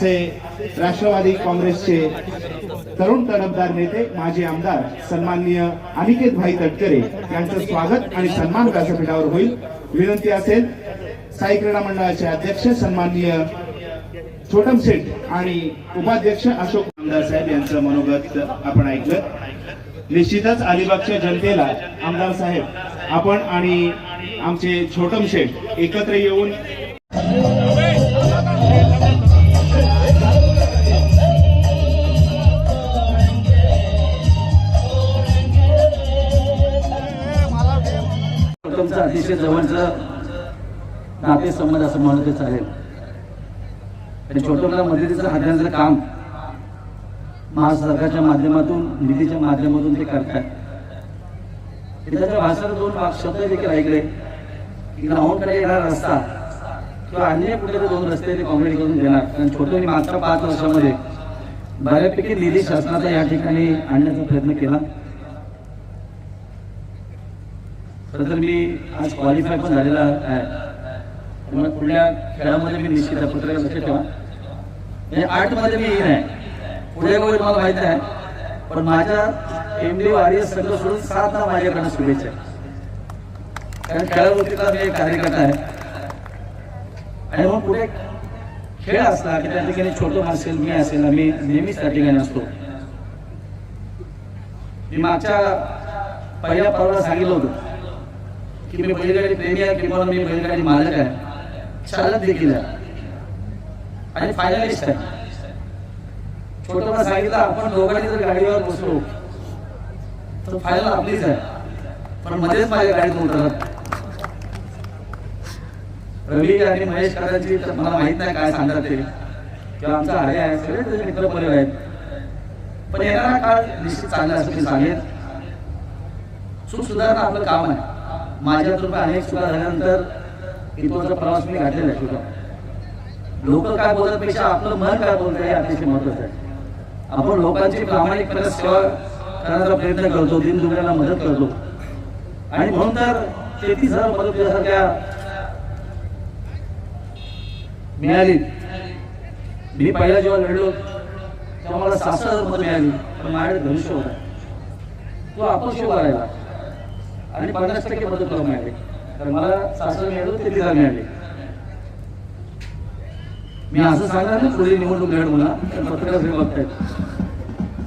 असे राष्ट्रवादी काँग्रेसचे तरुण तडफदार नेते माजी आमदार सन्माननीय अनिकेत भाई तटकरे यांचं स्वागत आणि सन्मान व्यासपीठावर होईल. विनंती असेल साई क्रीडा मंडळाचे अध्यक्ष सन्माननीय छोटम सेठ आणि उपाध्यक्ष अशोक आमदार साहेब यांचं मनोगत आपण ऐकलं. निश्चितच अलिबागच्या जनतेला आमदार साहेब आपण आणि आमचे छोटम शेठ एकत्र येऊन तुमचं अतिशय जवळचं नातेसंबंध असं म्हणलं ते चालेल आणि छोटोला मदतीचं हातांचं काम महासरकारच्या माध्यमातून निधीच्या माध्यमातून ते करतात त्याच्या भाषेला दोन शब्द देखील ऐकले. की ग्राउंडकडे येणारा रस्ता किंवा अन्य कुठले दोन रस्ते ते कॉम्प्लीट करून देणार. कारण छोटोनी मागच्या पाच वर्षामध्ये बऱ्यापैकी निधी शासनाचा या ठिकाणी आणण्याचा प्रयत्न केला खरं तर मी आज क्वालिफाय पण झालेला आहे. मग पुढल्या खेळामध्ये मी निश्चित आहे पत्रकार लक्ष ठेवा. म्हणजे आठमध्ये मी येईन आहे. पुढे वगैरे मला माहिती आहे. पण माझ्या एम डी वारी सगळं सोडून सात ना माझ्याकडनं शुभेच्छा आहे. कारण खेळावृत्तीचा मी एक कार्यकर्ता आहे. आणि मग पुढे खेळ असला की त्या ठिकाणी छोटं असेल मी असेल आम्ही नेहमीच त्या ठिकाणी असतो. मी मागच्या पहिल्या पर्वाला सांगितलं होतं. की मी बैलगाडी प्रेमी आहे किंवा मी बैलगाडी मालक आहे? चालक देखील आहे. आणि फायनलिस्ट आहे. छोटं सांगितलं आपण दोघांनी जर गाडीवर बसलो तर फायनल आपलीच आहे. पण मध्येच माझ्या गाडीत उतरत रवी आणि महेश करायची तर मला माहीत नाही काय सांगतात ते. किंवा आमचा आहे आहे सगळे त्याचे मित्र परिवार आहेत. पण येणारा काळ निश्चित चांगला असं मी सांगेन. सुख सुधारणं आपलं काम आहे. माझ्या तर अनेक चुका झाल्यानंतर इथोचा प्रवास मी घातलेला आहे. चुका लोक काय बोलत पेक्षा आपलं मन काय बोलतं हे अतिशय महत्वाचं आहे. आपण लोकांची प्रामाणिकपणे सेवा करण्याचा प्रयत्न करतो दिनदुबळ्याला मदत करतो. आणि म्हणून तर तेहतीस हजार मदत यासारख्या मिळाली. मी पहिला जेव्हा लढलो तेव्हा मला सात हजार मदत मिळाली पण माझ्याकडे धनुष्य होता. तो आपण शिव करायला आणि पन्नास टक्के मदत करून मिळाली. तर मला सासर मिळालं ते तिला मिळाले. मी असं सांगणार ना पुढे निवडणूक लढ मला तर पत्रकार बघतायत.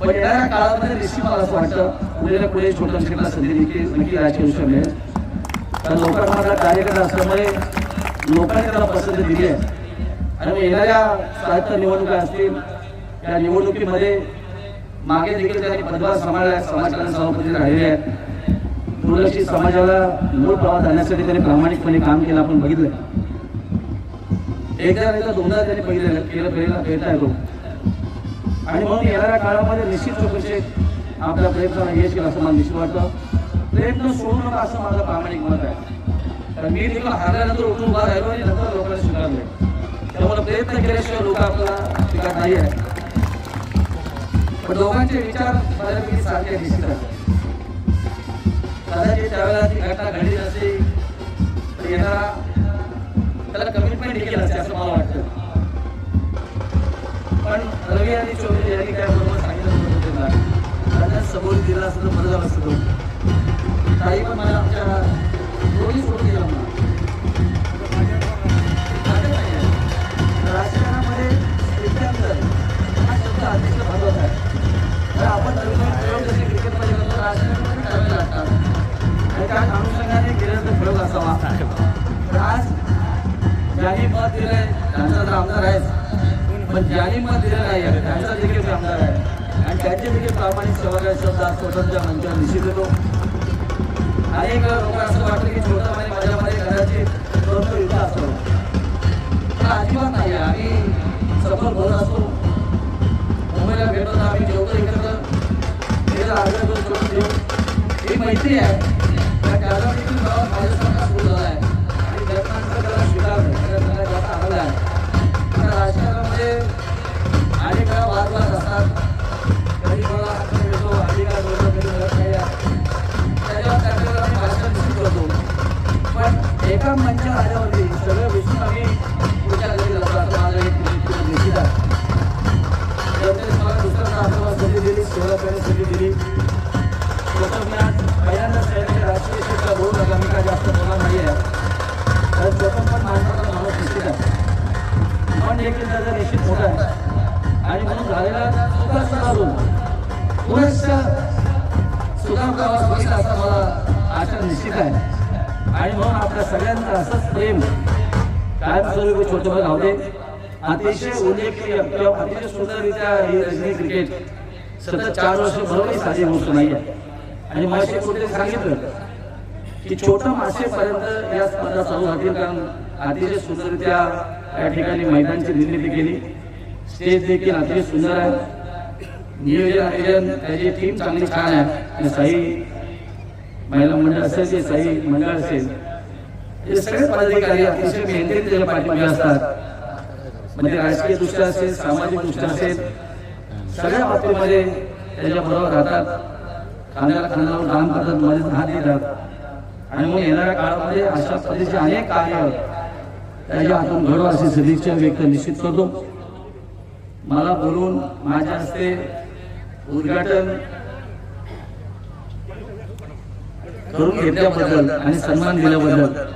पण येणाऱ्या काळामध्ये निश्चित मला असं वाटतं पुढे पुढे छोट्या शेतला संधी नक्की नक्की राजकीय आयुष्य मिळेल. कारण लोकांना माझा कार्यकर्ता असल्यामुळे लोकांनी त्याला पसंती दिली आहे. आणि मग येणाऱ्या साहित्य निवडणुका असतील या निवडणुकीमध्ये मागे देखील त्यांनी पदभार सांभाळला समाजकारण सभापती राहिलेले आहेत. दुर्लक्षित समाजाला मूळ प्रवास आणण्यासाठी त्याने प्रामाणिकपणे काम केलं आपण बघितलं एकदा नाही तर दोनदा त्यांनी पहिले केलं पहिला प्रयत्न आहे आणि म्हणून येणाऱ्या काळामध्ये निश्चित चौकशी आपल्या प्रयत्नाला यश केला असं मला निश्चित वाटतं. प्रयत्न सोडू नका असं माझं प्रामाणिक मत आहे. कारण मी देखील हारल्यानंतर उठून उभा राहिलो आणि नंतर लोकांना स्वीकारले. त्यामुळे प्रयत्न केल्याशिवाय लोक आपल्याला स्वीकार नाही आहे पण दोघांचे विचार बऱ्यापैकी सारखे निश्चित आहेत कदाचित त्यावेळेला ती घटना घडली नसते तर येणारा त्याला कमिटमेंट देखील असते असं मला वाटतं. पण रवी आणि चौधरी यांनी काय बरोबर सांगितलं होतं त्यांना. त्यांना समोर दिला असतं तर बरं झालं असतं ताई पण मला आमच्या त्यांचा तर आमदार आहेच. पण ज्यांनी मत दिलं नाही आहे त्यांचा देखील आमदार आहे. आणि त्यांचे देखील प्रामाणिक सेवा शब्द आज स्वतंत्र मंचावर निश्चित येतो अनेक लोकांना असं वाटतं की Kilimanjaro आणि म्हणून आपल्या सगळ्यांचं असंच प्रेम कायमस्वरूपी छोटं राहू अतिशय उल्लेखनीय किंवा अतिशय सुंदररित्या ही रजनी क्रिकेट सतत चार वर्ष बरोबर साधी गोष्ट नाही आहे आणि मासे कुठे सांगितलं की छोटं मासेपर्यंत या स्पर्धा चालू राहतील कारण अतिशय सुंदररित्या या ठिकाणी मैदानची निर्मिती केली. स्टेज देखील अतिशय सुंदर आहे. नियोजन आयोजन त्याची टीम चांगली छान आहे. आणि साई महिला मंडळ असेल ते साई मंडळ असेल हे सगळे पदाधिकारी अतिशय मेहनतीने त्याच्या पाठीमागे असतात. म्हणजे राजकीय दृष्ट्या असेल सामाजिक दृष्ट्या असेल सगळ्या बाबतीमध्ये त्याच्या बरोबर राहतात. खांद्याला खांद्यावर काम करतात मध्ये हात देतात. आणि मग येणाऱ्या काळामध्ये अशा पद्धतीचे अनेक कार्य त्याच्या हातून घडवा अशी सदिच्छा व्यक्त निश्चित करतो. मला बोलून माझ्या हस्ते उद्घाटन करून घेतल्याबद्दल आणि सन्मान दिल्याबद्दल.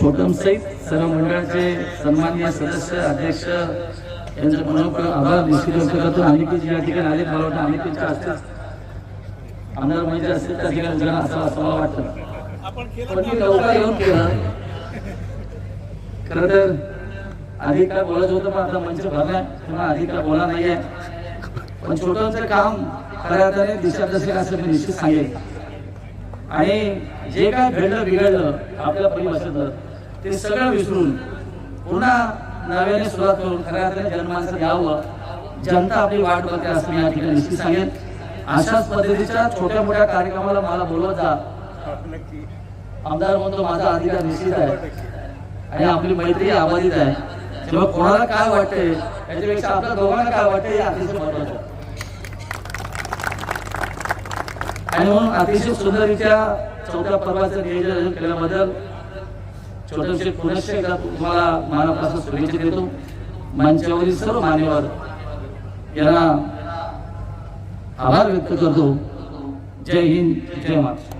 छोटम सहित सर्व मंडळाचे सन्माननीय सदस्य अध्यक्ष यांचे मनपूर्वक आभार निश्चित व्यक्त करतो. आणि या ठिकाणी आले मला वाटतं आणि असतील आमदार म्हणजे असतील त्या ठिकाणी उद्घाटन असं असं मला वाटतं. पण मी लवकर येऊन केलं. खरं तर आधी काय बोलायचं होतं पण आता मंच भरलाय तेव्हा आधी काय बोला नाहीये. पण छोटंचं काम खऱ्या अर्थाने दिशा दशक असं मी निश्चित सांगेल आणि जे काय घडलं बिघडलं आपल्या परिभाषेतलं ते सगळं विसरून पुन्हा नव्याने सुरुवात करून खऱ्या अर्थाने जनमानसात यावं. जनता आपली वाट बघते असं मी या ठिकाणी निश्चित सांगेन. अशाच पद्धतीच्या छोट्या मोठ्या कार्यक्रमाला मला बोलवत जा. आमदार म्हणतो माझा अधिकार निश्चित आहे. आणि आपली मैत्री आबाधित आहे. तेव्हा कोणाला काय वाटते याच्यापेक्षा आपल्या दोघांना काय वाटते हे अतिशय महत्वाचं आहे. आणि म्हणून अतिशय सुंदररित्या चौथ्या पर्वाचं नियोजन केल्याबद्दल छोटसे पुनश्च एकदा तुम्हाला मनापासून शुभेच्छा देतो. मंचावरील सर्व मान्यवर यांना आभार व्यक्त करतो. जय हिंद जय महाराष्ट्र.